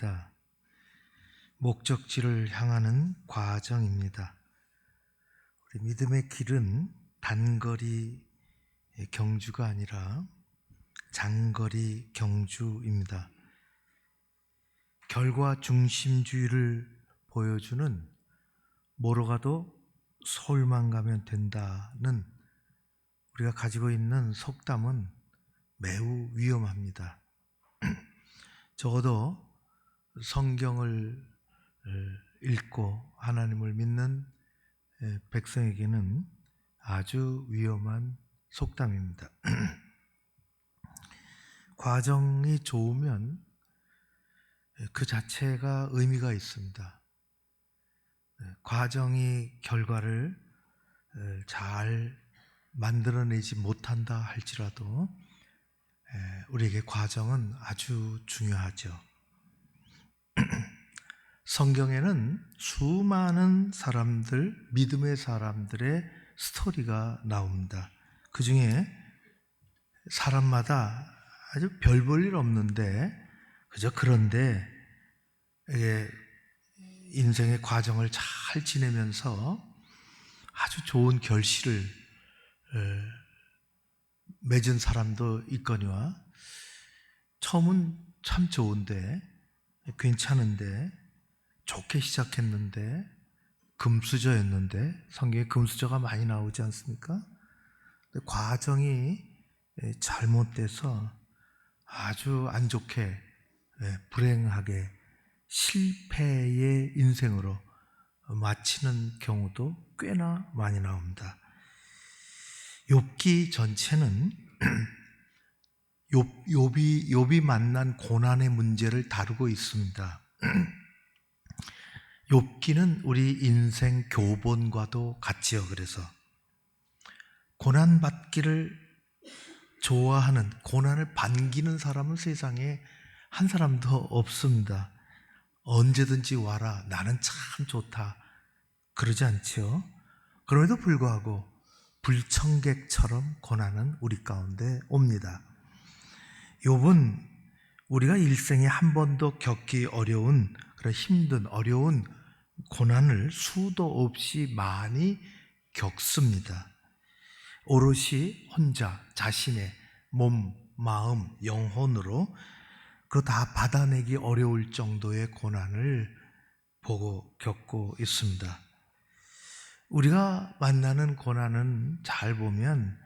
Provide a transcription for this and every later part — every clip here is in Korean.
길입니다. 목적지를 향하는 과정입니다. 우리 믿음의 길은 단거리 경주가 아니라 장거리 경주입니다. 결과 중심주의를 보여주는 뭐로 가도 서울만 가면 된다는 우리가 가지고 있는 속담은 매우 위험합니다. 적어도 성경을 읽고 하나님을 믿는 백성에게는 아주 위험한 속담입니다. 과정이 좋으면 그 자체가 의미가 있습니다. 과정이 결과를 잘 만들어내지 못한다 할지라도 우리에게 과정은 아주 중요하죠. 성경에는 수많은 사람들, 믿음의 사람들의 스토리가 나옵니다. 그 중에 사람마다 아주 별 볼 일 없는데, 그저 그런데, 이게 인생의 과정을 잘 지내면서 아주 좋은 결실을 맺은 사람도 있거니와 처음은 참 좋은데 괜찮은데 좋게 시작했는데 금수저였는데 성경에 금수저가 많이 나오지 않습니까? 과정이 잘못돼서 아주 안 좋게 불행하게 실패의 인생으로 마치는 경우도 꽤나 많이 나옵니다. 욥기 전체는 욥, 욥이 욥이 만난 고난의 문제를 다루고 있습니다. 욥기는 우리 인생 교본과도 같지요. 그래서 고난 받기를 좋아하는 고난을 반기는 사람은 세상에 한 사람도 없습니다. 언제든지 와라. 나는 참 좋다. 그러지 않지요. 그럼에도 불구하고 불청객처럼 고난은 우리 가운데 옵니다. 욥은 우리가 일생에 한 번도 겪기 어려운 그런 힘든 어려운 고난을 수도 없이 많이 겪습니다. 오롯이 혼자 자신의 몸, 마음, 영혼으로 그거 다 받아내기 어려울 정도의 고난을 보고 겪고 있습니다. 우리가 만나는 고난은 잘 보면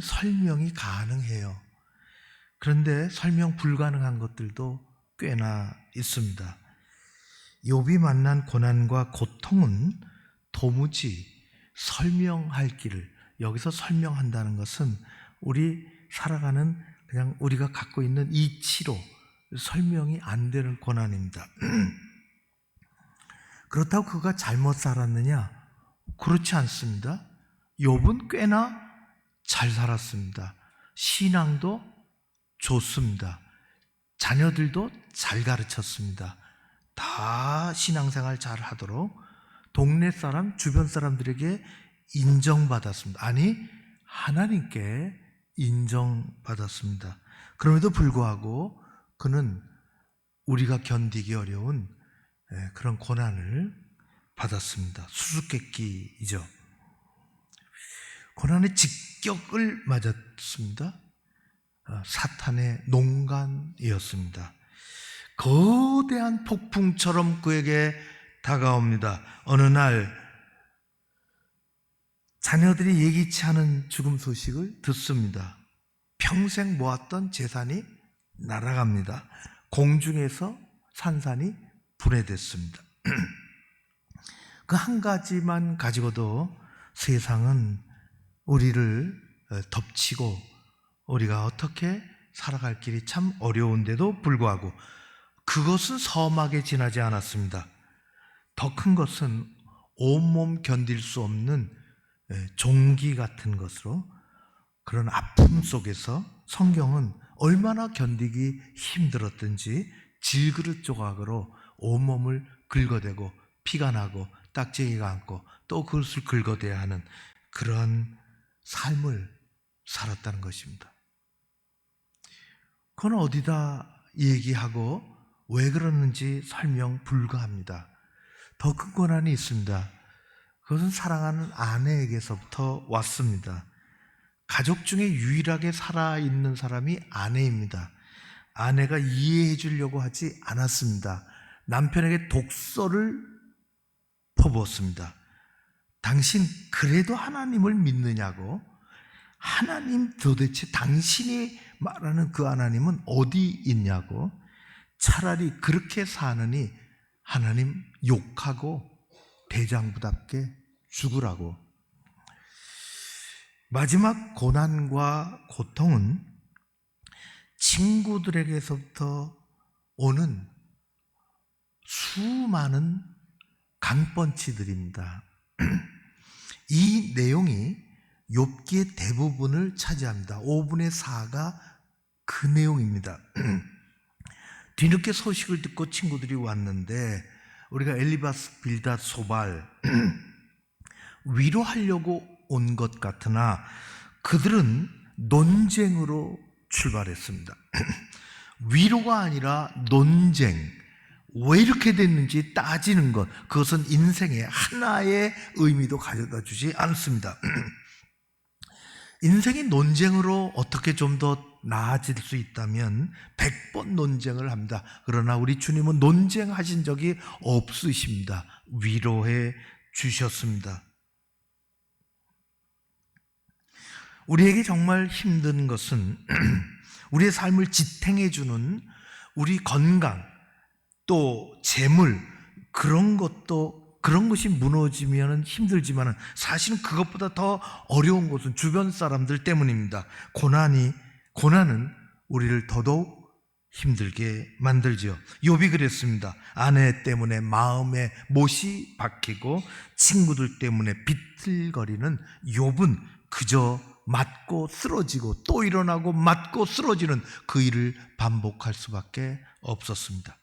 설명이 가능해요. 그런데 설명 불가능한 것들도 꽤나 있습니다. 욥이 만난 고난과 고통은 도무지 설명할 길을 여기서 설명한다는 것은 우리 살아가는 그냥 우리가 갖고 있는 이치로 설명이 안 되는 고난입니다. 그렇다고 그가 잘못 살았느냐? 그렇지 않습니다. 욥은 꽤나 잘 살았습니다. 신앙도 좋습니다. 자녀들도 잘 가르쳤습니다. 다 신앙생활 잘 하도록 동네 사람, 주변 사람들에게 인정받았습니다. 아니, 하나님께 인정받았습니다. 그럼에도 불구하고 그는 우리가 견디기 어려운 그런 고난을 받았습니다. 수수께끼이죠. 고난의 직격을 맞았습니다. 사탄의 농간이었습니다. 거대한 폭풍처럼 그에게 다가옵니다. 어느 날 자녀들이 예기치 않은 죽음 소식을 듣습니다. 평생 모았던 재산이 날아갑니다. 공중에서 산산이 분해됐습니다. 그 한 가지만 가지고도 세상은 우리를 덮치고 우리가 어떻게 살아갈 길이 참 어려운데도 불구하고 그것은 섬하게 지나지 않았습니다. 더 큰 것은 온몸 견딜 수 없는 종기 같은 것으로 그런 아픔 속에서 성경은 얼마나 견디기 힘들었든지 질그릇 조각으로 온몸을 긁어대고 피가 나고 딱지기가 않고 또 그것을 긁어대야 하는 그런 삶을 살았다는 것입니다. 그건 어디다 얘기하고 왜 그러는지 설명 불가합니다. 더큰 고난이 있습니다. 그것은 사랑하는 아내에게서부터 왔습니다. 가족 중에 유일하게 살아있는 사람이 아내입니다. 아내가 이해해 주려고 하지 않았습니다. 남편에게 독서를 퍼부었습니다. 당신 그래도 하나님을 믿느냐고? 하나님 도대체 당신이 말하는 그 하나님은 어디 있냐고? 차라리 그렇게 사느니 하나님 욕하고 대장부답게 죽으라고. 마지막 고난과 고통은 친구들에게서부터 오는 수많은 강번치들입니다. 이 내용이 욥기의 대부분을 차지합니다. 5분의 4가 그 내용입니다. 뒤늦게 소식을 듣고 친구들이 왔는데 우리가 엘리바스 빌닷 소발 위로하려고 온 것 같으나 그들은 논쟁으로 출발했습니다. 위로가 아니라 논쟁. 왜 이렇게 됐는지 따지는 것. 그것은 인생의 하나의 의미도 가져다 주지 않습니다. 인생의 논쟁으로 어떻게 좀더 나아질 수 있다면 100번 논쟁을 합니다. 그러나 우리 주님은 논쟁하신 적이 없으십니다. 위로해 주셨습니다. 우리에게 정말 힘든 것은 우리의 삶을 지탱해 주는 우리 건강 또 재물 그런 것도 그런 것이 무너지면 힘들지만 사실은 그것보다 더 어려운 것은 주변 사람들 때문입니다. 고난이 고난은 우리를 더더욱 힘들게 만들지요. 욥이 그랬습니다. 아내 때문에 마음에 못이 박히고 친구들 때문에 비틀거리는 욥은 그저 맞고 쓰러지고 또 일어나고 맞고 쓰러지는 그 일을 반복할 수밖에 없었습니다.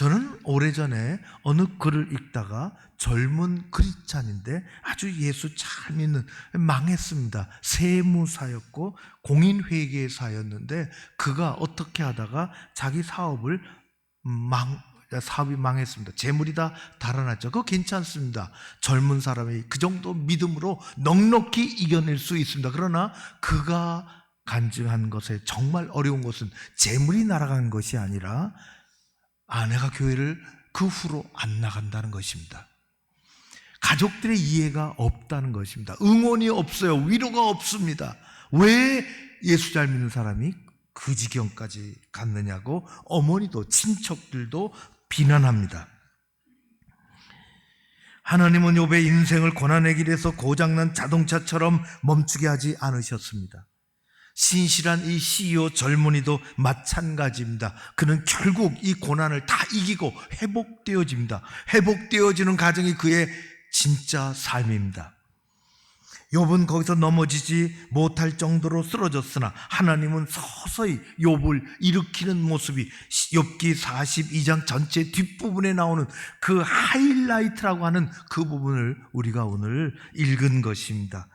저는 오래전에 어느 글을 읽다가 젊은 크리스찬인데 아주 예수 잘 믿는 망했습니다. 세무사였고 공인회계사였는데 그가 어떻게 하다가 자기 사업을 망 사업이 망했습니다. 재물이 다 달아났죠. 그거 괜찮습니다. 젊은 사람이 그 정도 믿음으로 넉넉히 이겨낼 수 있습니다. 그러나 그가 간증한 것에 정말 어려운 것은 재물이 날아간 것이 아니라 아내가 교회를 그 후로 안 나간다는 것입니다. 가족들의 이해가 없다는 것입니다. 응원이 없어요. 위로가 없습니다. 왜 예수 잘 믿는 사람이 그 지경까지 갔느냐고 어머니도 친척들도 비난합니다. 하나님은 욥의 인생을 고난의 길에서 고장난 자동차처럼 멈추게 하지 않으셨습니다. 신실한 이 CEO 젊은이도 마찬가지입니다. 그는 결국 이 고난을 다 이기고 회복되어집니다. 회복되어지는 과정이 그의 진짜 삶입니다. 욥은 거기서 넘어지지 못할 정도로 쓰러졌으나 하나님은 서서히 욥을 일으키는 모습이 욥기 42장 전체 뒷부분에 나오는 그 하이라이트라고 하는 그 부분을 우리가 오늘 읽은 것입니다.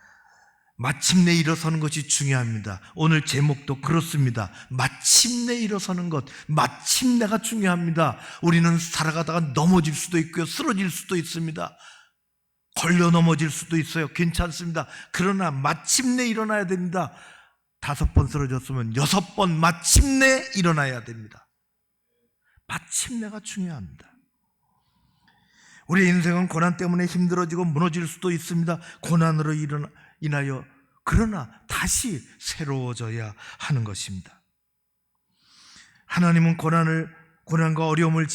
마침내 일어서는 것이 중요합니다. 오늘 제목도 그렇습니다. 마침내 일어서는 것, 마침내가 중요합니다. 우리는 살아가다가 넘어질 수도 있고요, 쓰러질 수도 있습니다. 걸려 넘어질 수도 있어요. 괜찮습니다. 그러나 마침내 일어나야 됩니다. 다섯 번 쓰러졌으면 여섯 번 마침내 일어나야 됩니다. 마침내가 중요합니다. 우리 인생은 고난 때문에 힘들어지고 무너질 수도 있습니다. 고난으로 일어나, 인하여 그러나 다시 새로워져야 하는 것입니다. 하나님은 고난을 고난과 어려움을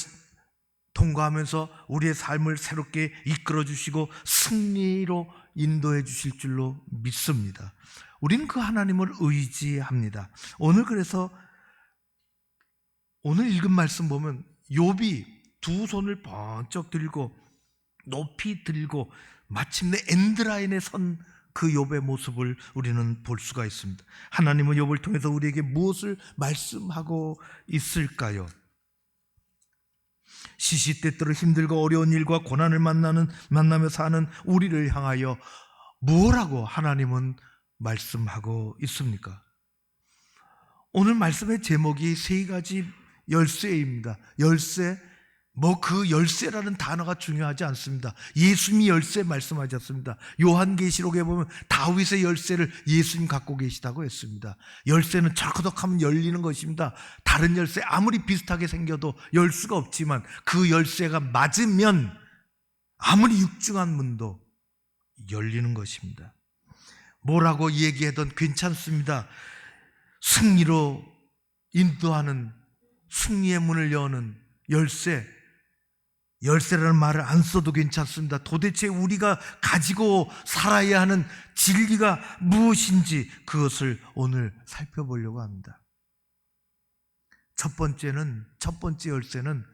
통과하면서 우리의 삶을 새롭게 이끌어 주시고 승리로 인도해 주실 줄로 믿습니다. 우리는 그 하나님을 의지합니다. 오늘 그래서 오늘 읽은 말씀 보면 욥이 두 손을 번쩍 들고 높이 들고 마침내 엔드라인에 선 그 욥의 모습을 우리는 볼 수가 있습니다. 하나님은 욥을 통해서 우리에게 무엇을 말씀하고 있을까요? 시시때때로 힘들고 어려운 일과 고난을 만나는 만나며 사는 우리를 향하여 뭐라고 하나님은 말씀하고 있습니까? 오늘 말씀의 제목이 세 가지 열쇠입니다. 열쇠 뭐 그 열쇠라는 단어가 중요하지 않습니다. 예수님이 열쇠 말씀하셨습니다. 요한계시록에 보면 다윗의 열쇠를 예수님 갖고 계시다고 했습니다. 열쇠는 철커덕하면 열리는 것입니다. 다른 열쇠 아무리 비슷하게 생겨도 열 수가 없지만 그 열쇠가 맞으면 아무리 육중한 문도 열리는 것입니다. 뭐라고 얘기해도 괜찮습니다. 승리로 인도하는 승리의 문을 여는 열쇠. 열쇠라는 말을 안 써도 괜찮습니다. 도대체 우리가 가지고 살아야 하는 진리가 무엇인지 그것을 오늘 살펴보려고 합니다. 첫 번째는, 첫 번째 열쇠는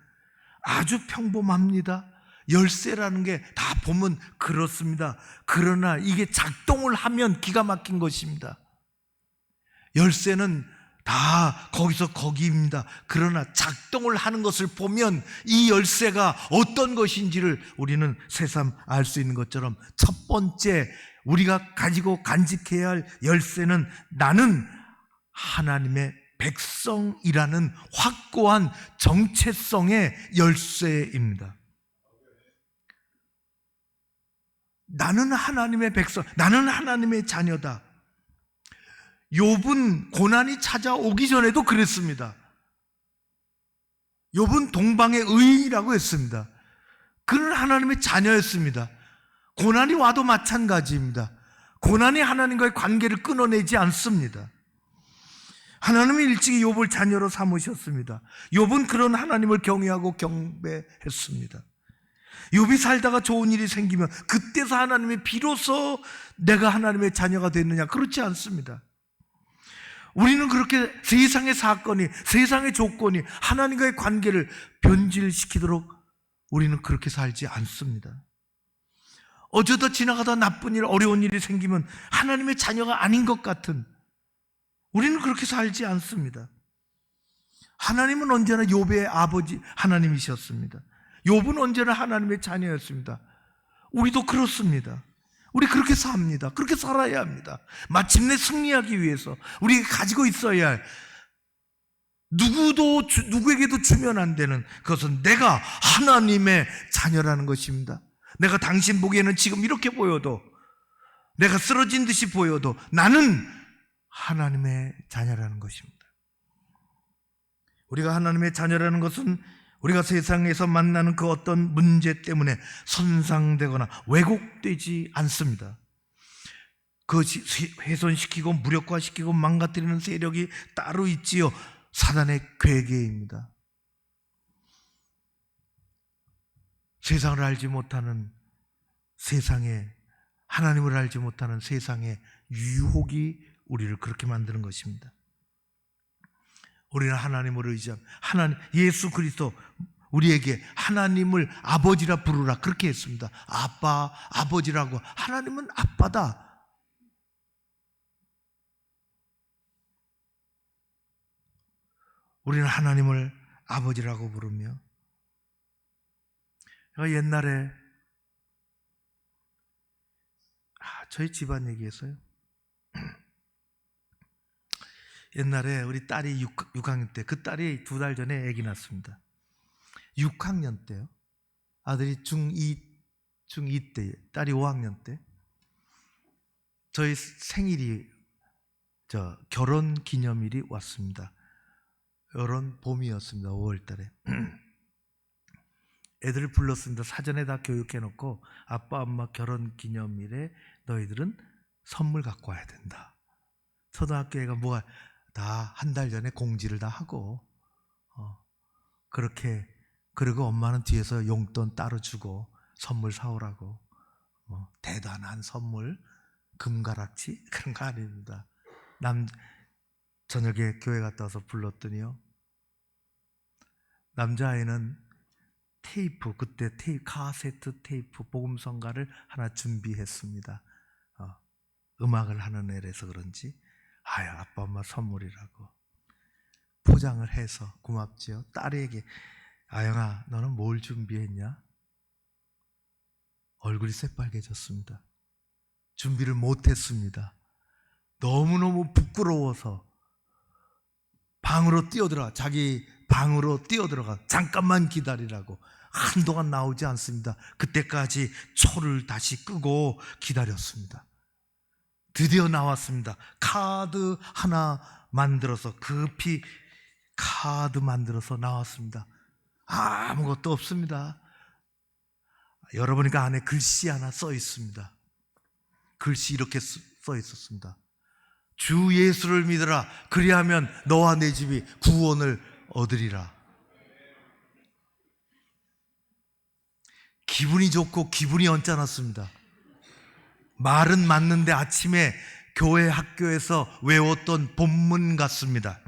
아주 평범합니다. 열쇠라는 게 다 보면 그렇습니다. 그러나 이게 작동을 하면 기가 막힌 것입니다. 열쇠는 다 거기서 거기입니다. 그러나 작동을 하는 것을 보면 이 열쇠가 어떤 것인지를 우리는 새삼 알 수 있는 것처럼 첫 번째 우리가 가지고 간직해야 할 열쇠는 나는 하나님의 백성이라는 확고한 정체성의 열쇠입니다. 나는 하나님의 백성, 나는 하나님의 자녀다. 욥은 고난이 찾아오기 전에도 그랬습니다. 욥은 동방의 의인이라고 했습니다. 그는 하나님의 자녀였습니다. 고난이 와도 마찬가지입니다. 고난이 하나님과의 관계를 끊어내지 않습니다. 하나님이 일찍이 욥을 자녀로 삼으셨습니다. 욥은 그런 하나님을 경외하고 경배했습니다. 욥이 살다가 좋은 일이 생기면 그때서 하나님이 비로소 내가 하나님의 자녀가 됐느냐 그렇지 않습니다. 우리는 그렇게 세상의 사건이 세상의 조건이 하나님과의 관계를 변질시키도록 우리는 그렇게 살지 않습니다. 어쩌다 지나가다 나쁜 일, 어려운 일이 생기면 하나님의 자녀가 아닌 것 같은 우리는 그렇게 살지 않습니다. 하나님은 언제나 욥의 아버지 하나님이셨습니다. 욥은 언제나 하나님의 자녀였습니다. 우리도 그렇습니다. 우리 그렇게 삽니다. 그렇게 살아야 합니다. 마침내 승리하기 위해서 우리가 가지고 있어야 할 누구도 주- 누구에게도 주면 안 되는 그것은 내가 하나님의 자녀라는 것입니다. 내가 당신 보기에는 지금 이렇게 보여도 내가 쓰러진 듯이 보여도 나는 하나님의 자녀라는 것입니다. 우리가 하나님의 자녀라는 것은 우리가 세상에서 만나는 그 어떤 문제 때문에 손상되거나 왜곡되지 않습니다. 그것이 훼손시키고 무력화시키고 망가뜨리는 세력이 따로 있지요. 사단의 괴계입니다. 세상을 알지 못하는 세상에 하나님을 알지 못하는 세상의 유혹이 우리를 그렇게 만드는 것입니다. 우리는 하나님을 의지함. 하나님 예수 그리스도 우리에게 하나님을 아버지라 부르라 그렇게 했습니다. 아빠, 아버지라고 하나님은 아빠다. 우리는 하나님을 아버지라고 부르며 제가 옛날에 아, 저희 집안 얘기했어요. 옛날에 우리 딸이 6, 6학년 때, 그 딸이 두 달 전에 아기 낳았습니다. 6학년 때요. 아들이 중2, 중2 때, 딸이 5학년 때. 저희 생일이, 저, 결혼 기념일이 왔습니다. 결혼 봄이었습니다. 5월 달에. 애들을 불렀습니다. 사전에 다 교육해놓고, 아빠, 엄마 결혼 기념일에 너희들은 선물 갖고 와야 된다. 초등학교 애가 뭐가 다 한 달 전에 공지를 다 하고 어, 그렇게 그리고 엄마는 뒤에서 용돈 따로 주고 선물 사오라고 어, 대단한 선물 금가락지 그런 거 아닙니다. 남 저녁에 교회 갔다 와서 불렀더니요 남자아이는 테이프 그때 테이프 카세트 테이프 복음성가를 하나 준비했습니다. 어, 음악을 하는 애라서 그런지 아유, 아빠, 엄마 선물이라고. 포장을 해서 고맙지요. 딸에게, 아영아, 너는 뭘 준비했냐? 얼굴이 새빨개졌습니다. 준비를 못했습니다. 너무너무 부끄러워서 방으로 뛰어들어 자기 방으로 뛰어들어가 잠깐만 기다리라고 한동안 나오지 않습니다. 그때까지 초를 다시 끄고 기다렸습니다. 드디어 나왔습니다. 카드 하나 만들어서 급히 카드 만들어서 나왔습니다. 아무것도 없습니다. 여러분이가 안에 글씨 하나 써 있습니다. 글씨 이렇게 쓰- 써 있었습니다. 주 예수를 믿으라. 그리하면 너와 내 집이 구원을 얻으리라. 기분이 좋고 기분이 언짢았습니다. 말은 맞는데 아침에 교회 학교에서 외웠던 본문 같습니다.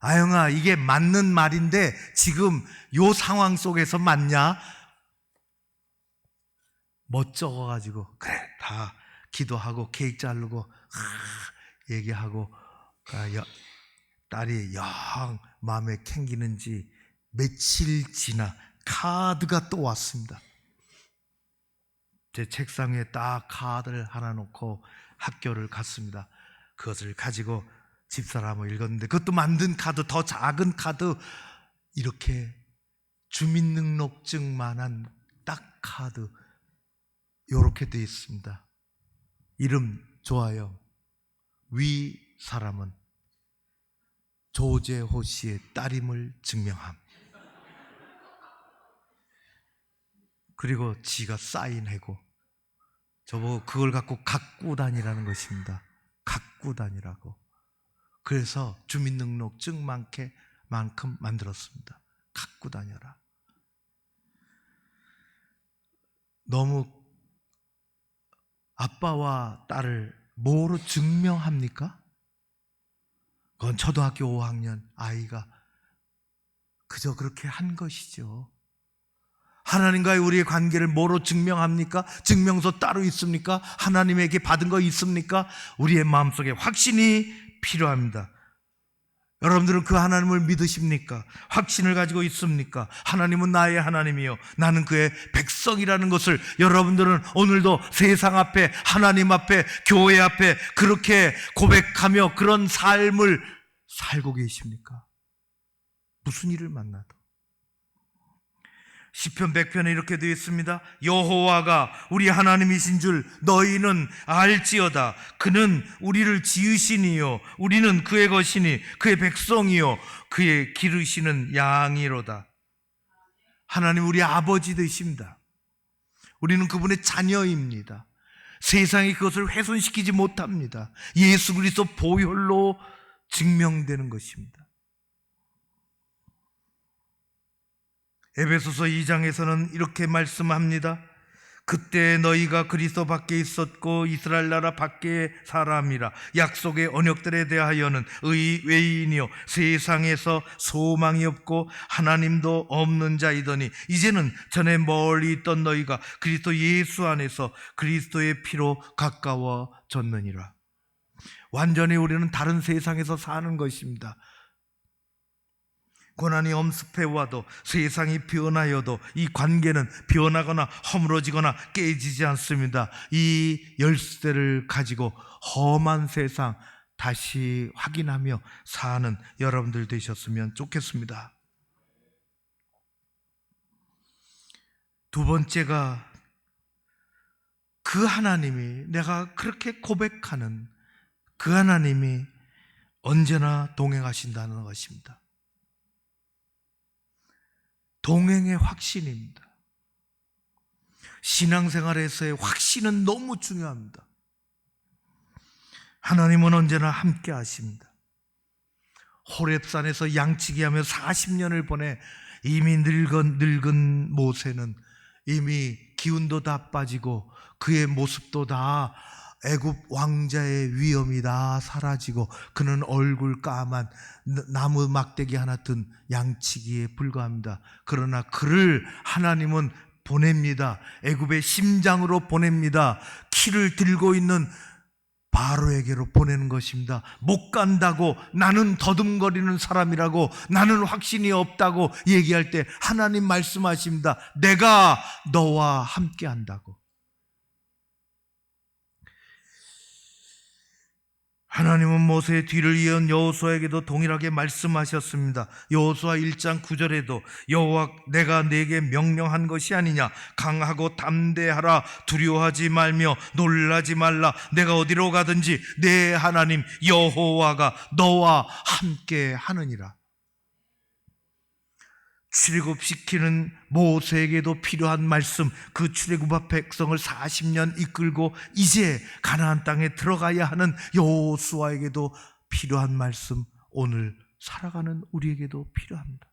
아영아, 이게 맞는 말인데 지금 요 상황 속에서 맞냐? 멋쩍어가지고, 그래, 다 기도하고 케이크 자르고, 하, 얘기하고, 아, 여- 딸이 영 마음에 캥기는지 며칠 지나 카드가 또 왔습니다. 제 책상에 딱 카드를 하나 놓고 학교를 갔습니다. 그것을 가지고 집사람을 읽었는데 그것도 만든 카드, 더 작은 카드, 이렇게 주민등록증만한 딱 카드, 이렇게 되어 있습니다. 이름 좋아요. 위 사람은 조재호 씨의 딸임을 증명함. 그리고 지가 사인하고 저보고 그걸 갖고 갖고 다니라는 것입니다. 갖고 다니라고. 그래서 주민등록증만큼 만큼 만들었습니다. 갖고 다녀라. 너무 아빠와 딸을 뭐로 증명합니까? 그건 초등학교 5학년 아이가 그저 그렇게 한 것이죠. 하나님과의 우리의 관계를 뭐로 증명합니까? 증명서 따로 있습니까? 하나님에게 받은 거 있습니까? 우리의 마음속에 확신이 필요합니다. 여러분들은 그 하나님을 믿으십니까? 확신을 가지고 있습니까? 하나님은 나의 하나님이요. 나는 그의 백성이라는 것을 여러분들은 오늘도 세상 앞에, 하나님 앞에, 교회 앞에 그렇게 고백하며 그런 삶을 살고 계십니까? 무슨 일을 만나도. 시편 100편에 이렇게 되어 있습니다. 여호와가 우리 하나님이신 줄 너희는 알지어다. 그는 우리를 지으시니요 우리는 그의 것이니 그의 백성이요 그의 기르시는 양이로다. 하나님 우리 아버지 되십니다. 우리는 그분의 자녀입니다. 세상이 그것을 훼손시키지 못합니다. 예수 그리스도 보혈로 증명되는 것입니다. 에베소서 2장에서는 이렇게 말씀합니다. 그때 너희가 그리스도 밖에 있었고 이스라엘 나라 밖에 사람이라 약속의 언약들에 대하여는 의 외인이요 세상에서 소망이 없고 하나님도 없는 자이더니 이제는 전에 멀리 있던 너희가 그리스도 예수 안에서 그리스도의 피로 가까워졌느니라. 완전히 우리는 다른 세상에서 사는 것입니다. 고난이 엄습해 와도 세상이 변하여도 이 관계는 변하거나 허물어지거나 깨지지 않습니다. 이 열쇠를 가지고 험한 세상 다시 확인하며 사는 여러분들 되셨으면 좋겠습니다. 두 번째가 그 하나님이 내가 그렇게 고백하는 그 하나님이 언제나 동행하신다는 것입니다. 동행의 확신입니다. 신앙생활에서의 확신은 너무 중요합니다. 하나님은 언제나 함께 하십니다. 호랩산에서 양치기 하며 40년을 보내 이미 늙은, 늙은 모세는 이미 기운도 다 빠지고 그의 모습도 다 애굽 왕자의 위엄이 다 사라지고 그는 얼굴 까만 나무 막대기 하나 든 양치기에 불과합니다. 그러나 그를 하나님은 보냅니다. 애굽의 심장으로 보냅니다. 키를 들고 있는 바로에게로 보내는 것입니다. 못 간다고 나는 더듬거리는 사람이라고 나는 확신이 없다고 얘기할 때 하나님 말씀하십니다. 내가 너와 함께 한다고. 하나님은 모세의 뒤를 이은 여호수아에게도 동일하게 말씀하셨습니다. 여호수아 1장 9절에도 여호와 내가 내게 명령한 것이 아니냐 강하고 담대하라 두려워하지 말며 놀라지 말라 내가 어디로 가든지 내 하나님 여호와가 너와 함께 하느니라. 출애굽시키는 모세에게도 필요한 말씀 그 출애굽한 백성을 40년 이끌고 이제 가나안 땅에 들어가야 하는 여호수아에게도 필요한 말씀 오늘 살아가는 우리에게도 필요합니다.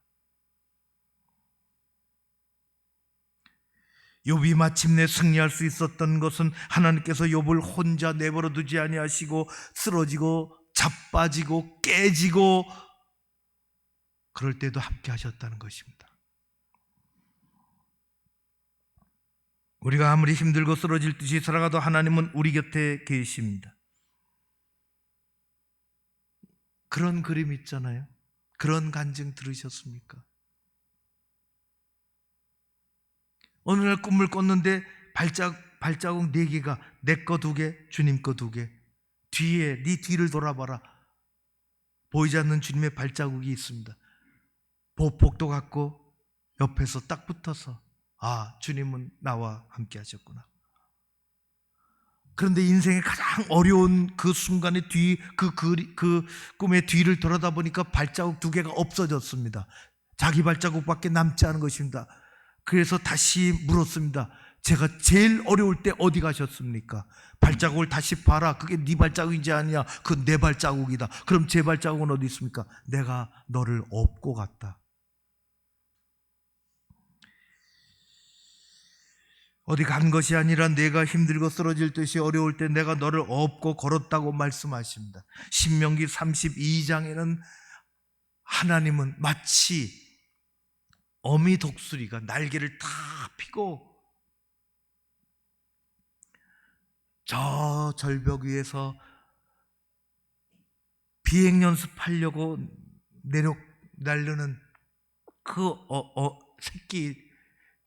욥이 마침내 승리할 수 있었던 것은 하나님께서 욥을 혼자 내버려 두지 아니하시고 쓰러지고 자빠지고 깨지고 그럴 때도 함께 하셨다는 것입니다. 우리가 아무리 힘들고 쓰러질 듯이 살아가도 하나님은 우리 곁에 계십니다. 그런 그림 있잖아요. 그런 간증 들으셨습니까? 어느 날 꿈을 꿨는데 발자국, 발자국 네 개가 내 거 두 개, 주님 거 두 개. 뒤에 네 뒤를 돌아봐라. 보이지 않는 주님의 발자국이 있습니다. 보폭도 같고 옆에서 딱 붙어서 아 주님은 나와 함께 하셨구나. 그런데 인생의 가장 어려운 그 순간의 뒤, 그, 그, 그 꿈의 뒤를 돌아다 보니까 발자국 두 개가 없어졌습니다. 자기 발자국밖에 남지 않은 것입니다. 그래서 다시 물었습니다. 제가 제일 어려울 때 어디 가셨습니까? 발자국을 다시 봐라. 그게 네 발자국이지 아니야. 그내 발자국이다. 그럼 제 발자국은 어디 있습니까? 내가 너를 업고 갔다. 어디 간 것이 아니라 내가 힘들고 쓰러질 듯이 어려울 때 내가 너를 업고 걸었다고 말씀하십니다. 신명기 32장에는 하나님은 마치 어미 독수리가 날개를 다 피고 저 절벽 위에서 비행 연습하려고 내려 날르는 그 어, 어, 새끼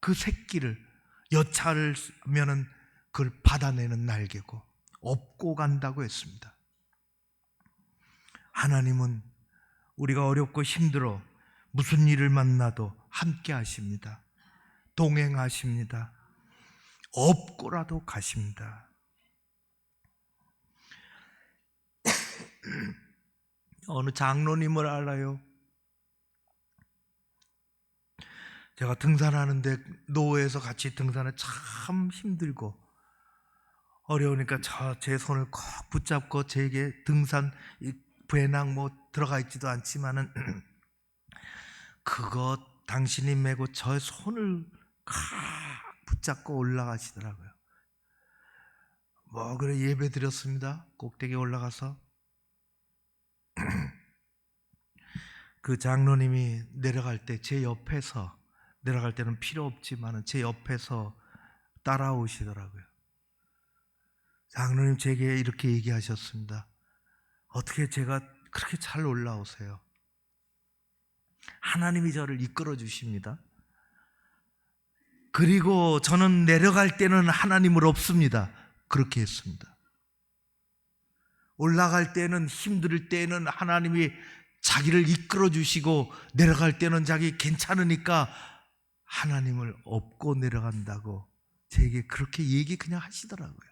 그 새끼를 여차를 면은 그걸 받아내는 날개고 업고 간다고 했습니다. 하나님은 우리가 어렵고 힘들어 무슨 일을 만나도 함께 하십니다. 동행하십니다. 업고라도 가십니다. 어느 장로님을 알아요. 제가 등산하는데 노회에서 같이 등산을 참 힘들고 어려우니까 저 제 손을 꼭 붙잡고 제게 등산 배낭 뭐 들어가 있지도 않지만은 그거 당신이 메고 저 손을 칵 붙잡고 올라가시더라고요. 뭐 그래 예배 드렸습니다. 꼭대기 올라가서 그 장로님이 내려갈 때 제 옆에서 내려갈 때는 필요 없지만 제 옆에서 따라오시더라고요. 장로님 제게 이렇게 얘기하셨습니다. 어떻게 제가 그렇게 잘 올라오세요? 하나님이 저를 이끌어 주십니다. 그리고 저는 내려갈 때는 하나님을 없습니다. 그렇게 했습니다. 올라갈 때는 힘들 때는 하나님이 자기를 이끌어 주시고 내려갈 때는 자기 괜찮으니까 하나님을 업고 내려간다고 제게 그렇게 얘기 그냥 하시더라고요.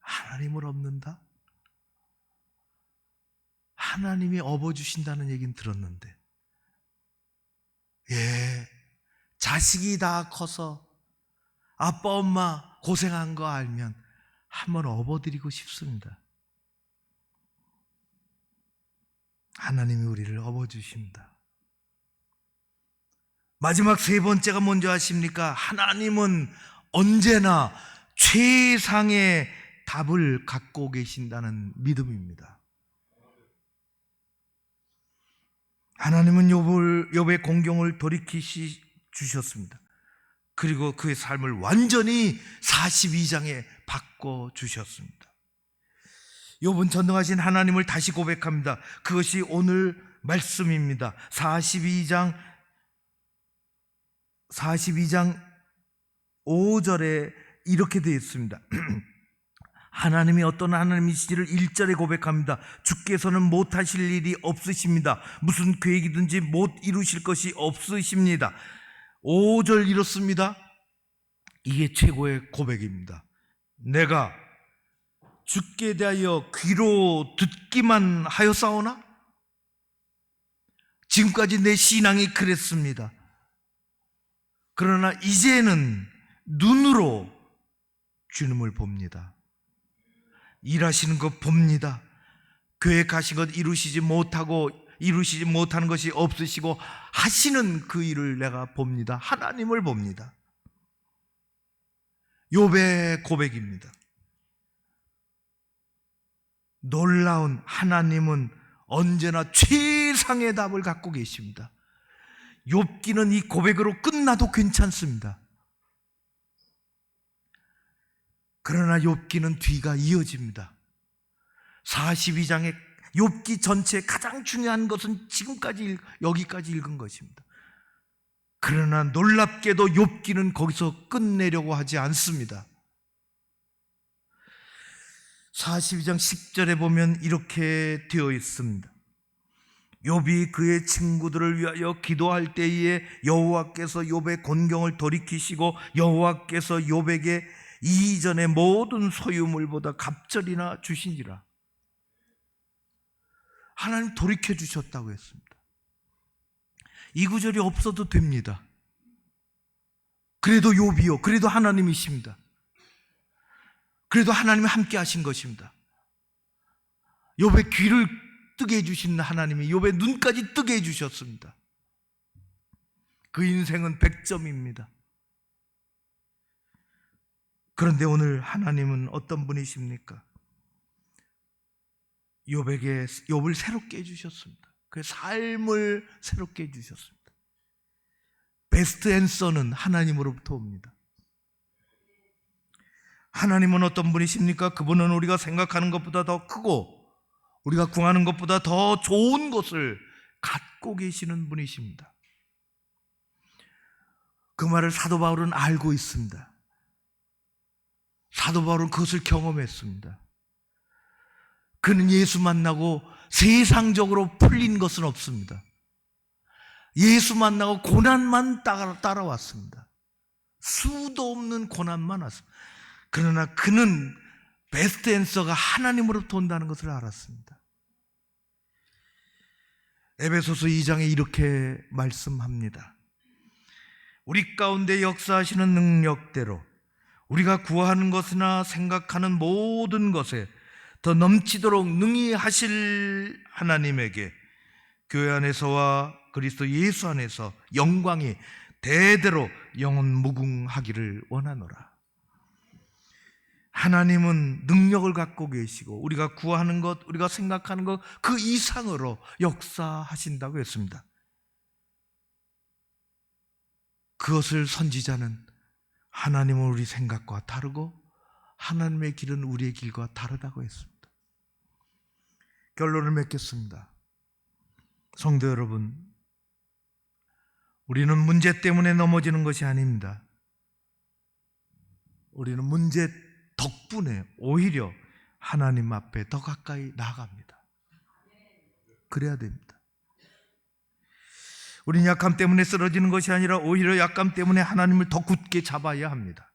하나님을 업는다? 하나님이 업어주신다는 얘기는 들었는데, 예, 자식이 다 커서 아빠, 엄마 고생한 거 알면 한번 업어드리고 싶습니다. 하나님이 우리를 업어주십니다. 마지막 세 번째가 뭔지 아십니까? 하나님은 언제나 최상의 답을 갖고 계신다는 믿음입니다. 하나님은 욥을, 욥의 공경을 돌이키시 주셨습니다. 그리고 그의 삶을 완전히 42장에 바꿔 주셨습니다. 욥은 전능하신 하나님을 다시 고백합니다. 그것이 오늘 말씀입니다. 42장 42장 5절에 이렇게 되어 있습니다. 하나님이 어떤 하나님이신지를 1절에 고백합니다. 주께서는 못하실 일이 없으십니다. 무슨 계획이든지 못 이루실 것이 없으십니다. 5절 이렇습니다. 이게 최고의 고백입니다. 내가 주께 대하여 귀로 듣기만 하였사오나? 지금까지 내 신앙이 그랬습니다. 그러나 이제는 눈으로 주님을 봅니다. 일하시는 것 봅니다. 계획하신 것 이루시지 못하고 이루시지 못하는 것이 없으시고 하시는 그 일을 내가 봅니다. 하나님을 봅니다. 욥의 고백입니다. 놀라운 하나님은 언제나 최상의 답을 갖고 계십니다. 욥기는 이 고백으로 끝나도 괜찮습니다. 그러나 욥기는 뒤가 이어집니다. 42장의 욥기 전체 가장 중요한 것은 지금까지 읽- 여기까지 읽은 것입니다. 그러나 놀랍게도 욥기는 거기서 끝내려고 하지 않습니다. 42장 10절에 보면 이렇게 되어 있습니다. 욥이 그의 친구들을 위하여 기도할 때에 여호와께서 욥의 곤경을 돌이키시고 여호와께서 욥에게 이전의 모든 소유물보다 갑절이나 주시니라. 하나님 돌이켜 주셨다고 했습니다. 이 구절이 없어도 됩니다. 그래도 욥이요. 그래도 하나님이십니다. 그래도 하나님이 함께 하신 것입니다. 욥의 귀를 뜨게 해주신 하나님이 욥의 눈까지 뜨게 해주셨습니다. 그 인생은 100점입니다. 그런데 오늘 하나님은 어떤 분이십니까? 욥에게 욥을 새롭게 해주셨습니다. 그의 삶을 새롭게 해주셨습니다. 베스트 앤서는 하나님으로부터 옵니다. 하나님은 어떤 분이십니까? 그분은 우리가 생각하는 것보다 더 크고 우리가 구하는 것보다 더 좋은 것을 갖고 계시는 분이십니다. 그 말을 사도 바울은 알고 있습니다. 사도 바울은 그것을 경험했습니다. 그는 예수 만나고 세상적으로 풀린 것은 없습니다. 예수 만나고 고난만 따라, 따라왔습니다. 수도 없는 고난만 왔습니다. 그러나 그는 베스트 앤서가 하나님으로부터 온다는 것을 알았습니다. 에베소서 2장에 이렇게 말씀합니다. 우리 가운데 역사하시는 능력대로 우리가 구하는 것이나 생각하는 모든 것에 더 넘치도록 능히 하실 하나님에게 교회 안에서와 그리스도 예수 안에서 영광이 대대로 영원 무궁하기를 원하노라. 하나님은 능력을 갖고 계시고 우리가 구하는 것, 우리가 생각하는 것 그 이상으로 역사하신다고 했습니다. 그것을 선지자는 하나님은 우리 생각과 다르고 하나님의 길은 우리의 길과 다르다고 했습니다. 결론을 맺겠습니다. 성도 여러분, 우리는 문제 때문에 넘어지는 것이 아닙니다. 우리는 문제 덕분에 오히려 하나님 앞에 더 가까이 나아갑니다. 그래야 됩니다. 우리는 약함 때문에 쓰러지는 것이 아니라 오히려 약함 때문에 하나님을 더 굳게 잡아야 합니다.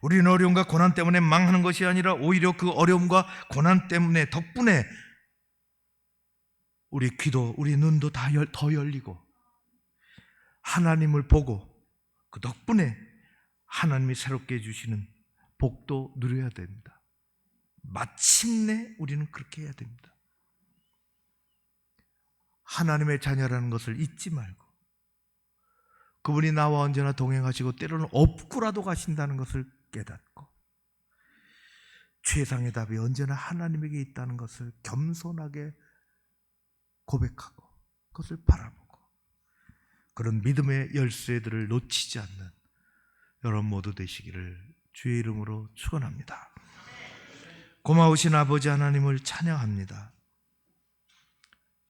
우리는 어려움과 고난 때문에 망하는 것이 아니라 오히려 그 어려움과 고난 때문에 덕분에 우리 귀도 우리 눈도 다더 열리고 하나님을 보고 그 덕분에 하나님이 새롭게 해주시는 복도 누려야 됩니다. 마침내 우리는 그렇게 해야 됩니다. 하나님의 자녀라는 것을 잊지 말고 그분이 나와 언제나 동행하시고 때로는 업고라도 가신다는 것을 깨닫고 최상의 답이 언제나 하나님에게 있다는 것을 겸손하게 고백하고 그것을 바라보고 그런 믿음의 열쇠들을 놓치지 않는 여러분 모두 되시기를 주의 이름으로 축원합니다. 고마우신 아버지 하나님을 찬양합니다.